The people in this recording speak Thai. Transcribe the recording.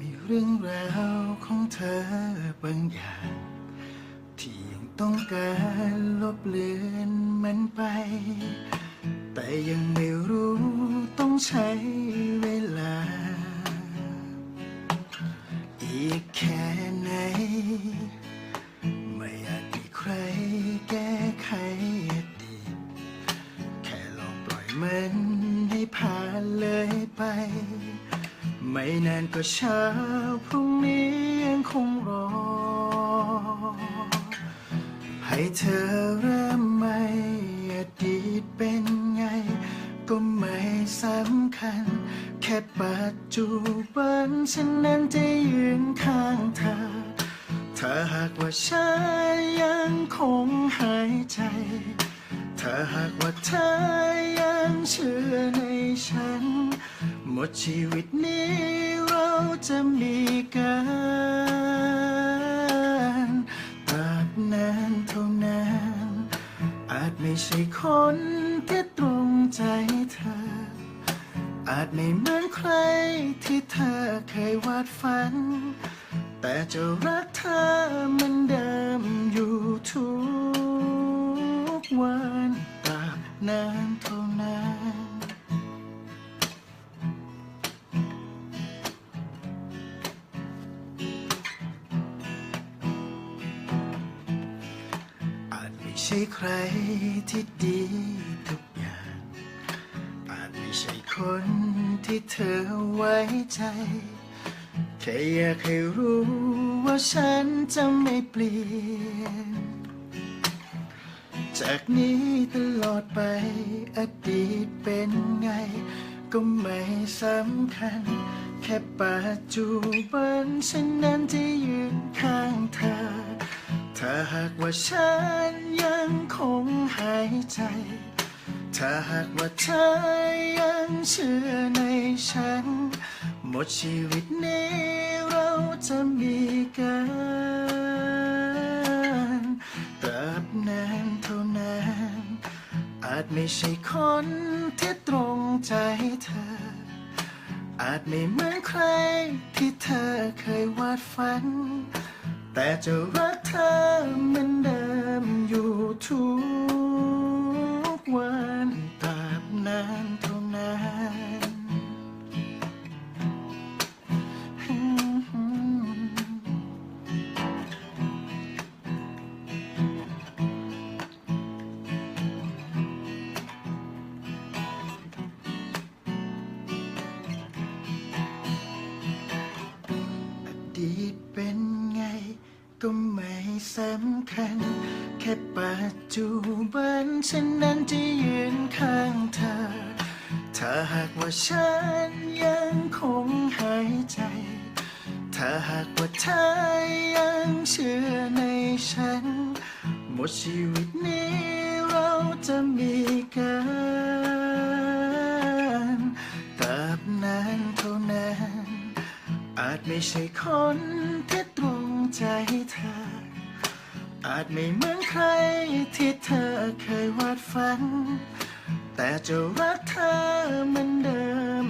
มีเรื่องราวของเธอบางอย่าง ที่ยังต้องการลบเลือนมันไป แต่ยังไม่รู้ต้องใช้เวลา อีกแค่ไหน ไม่อาจมีใครแก้ไขอดีตแค่ลองปล่อยมันให้ผ่านเลยไป ไม่นานก็เช้าพรุ่งนี้ยังคงรอ ให้เธอเริ่มใหม่อดีตเป็นไง ก็ไม่สำคัญ แค่ปัจจุบันฉันนั้นจะยืนข้างเธอ ถ้าหากว่าฉันยังคงหายใจ ถ้าหากว่าเธอยังเชื่อในฉัน หมดชีวิตนี้เราจะมีกันตราบนานเท่านานอาจไม่ใช่คนที่ตรงใจเธอ อาจไม่เหมือนใครที่เธอเคยวาดฝัน แต่จะรักเธอเหมันเดิมอยู่ทุกวันตราบนานเท่านาน ใช่ใครที่ดีทุกอย่าง อาจไม่ใช่คนที่เธอไว้ใจ แค่อยากให้รู้ว่าฉันจะไม่เปลี่ยน จากนี้ตลอดไปอดีตเป็นไง ก็ไม่สำคัญ แค่ปัจจุบันฉันนั้นจะยืนข้างเธอถ้า หากว่าฉันยังคงหายใจ ถ้าหากว่าเธอยังเชื่อในฉัน หมดชีวิตนี้เราจะมีกันตราบนานเท่านานอาจไม่ใช่คนที่ตรงใจเธอ อาจไม่เหมือนใครที่เธอเคยวาดฝัน แต่จะรัก เธอเหมือนเดิมอยู่ทุก สำคัญ แค่ปัจจุบันฉันนั้นจะยืนข้างเธอ ถ้าหากว่าฉันยังคงหายใจ ถ้าหากว่าเธอยังเชื่อในฉัน หมดชีวิตนี้เราจะมีกันตราบนานเท่านานอาจไม่ใช่คนที่ตรงใจเธอ อาจไม่เหมือนใครที่เธอเคยวาดฝัน แต่จะรักเธอเหมือนเดิม